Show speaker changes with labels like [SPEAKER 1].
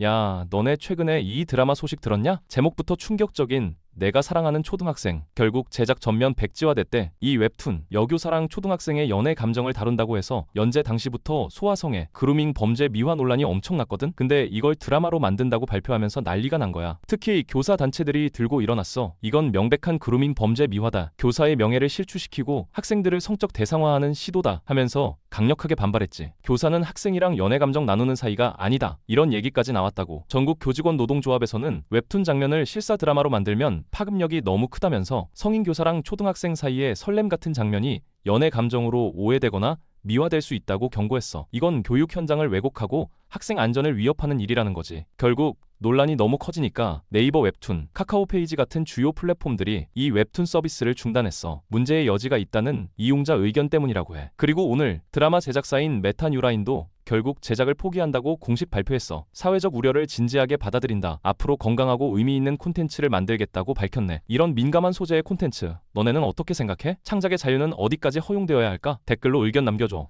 [SPEAKER 1] 야, 너네 최근에 이 드라마 소식 들었냐? 제목부터 충격적인 내가 사랑하는 초등학생. 결국 제작 전면 백지화됐대. 이 웹툰 여교사랑 초등학생의 연애 감정을 다룬다고 해서 연재 당시부터 소아성애, 그루밍 범죄 미화 논란이 엄청났거든. 근데 이걸 드라마로 만든다고 발표하면서 난리가 난 거야. 특히 교사 단체들이 들고 일어났어. 이건 명백한 그루밍 범죄 미화다. 교사의 명예를 실추시키고 학생들을 성적 대상화하는 시도다 하면서 강력하게 반발했지. 교사는 학생이랑 연애 감정 나누는 사이가 아니다. 이런 얘기까지 나왔다고. 전국 교직원 노동조합에서는 웹툰 장면을 실사 드라마로 만들면 파급력이 너무 크다면서 성인 교사랑 초등학생 사이의 설렘 같은 장면이 연애 감정으로 오해되거나 미화될 수 있다고 경고했어. 이건 교육 현장을 왜곡하고 학생 안전을 위협하는 일이라는 거지. 결국 논란이 너무 커지니까 네이버 웹툰, 카카오 페이지 같은 주요 플랫폼들이 이 웹툰 서비스를 중단했어. 문제의 여지가 있다는 이용자 의견 때문이라고 해. 그리고 오늘 드라마 제작사인 메타뉴라인도 결국 제작을 포기한다고 공식 발표했어. 사회적 우려를 진지하게 받아들인다. 앞으로 건강하고 의미 있는 콘텐츠를 만들겠다고 밝혔네. 이런 민감한 소재의 콘텐츠, 너네는 어떻게 생각해? 창작의 자유는 어디까지 허용되어야 할까? 댓글로 의견 남겨줘.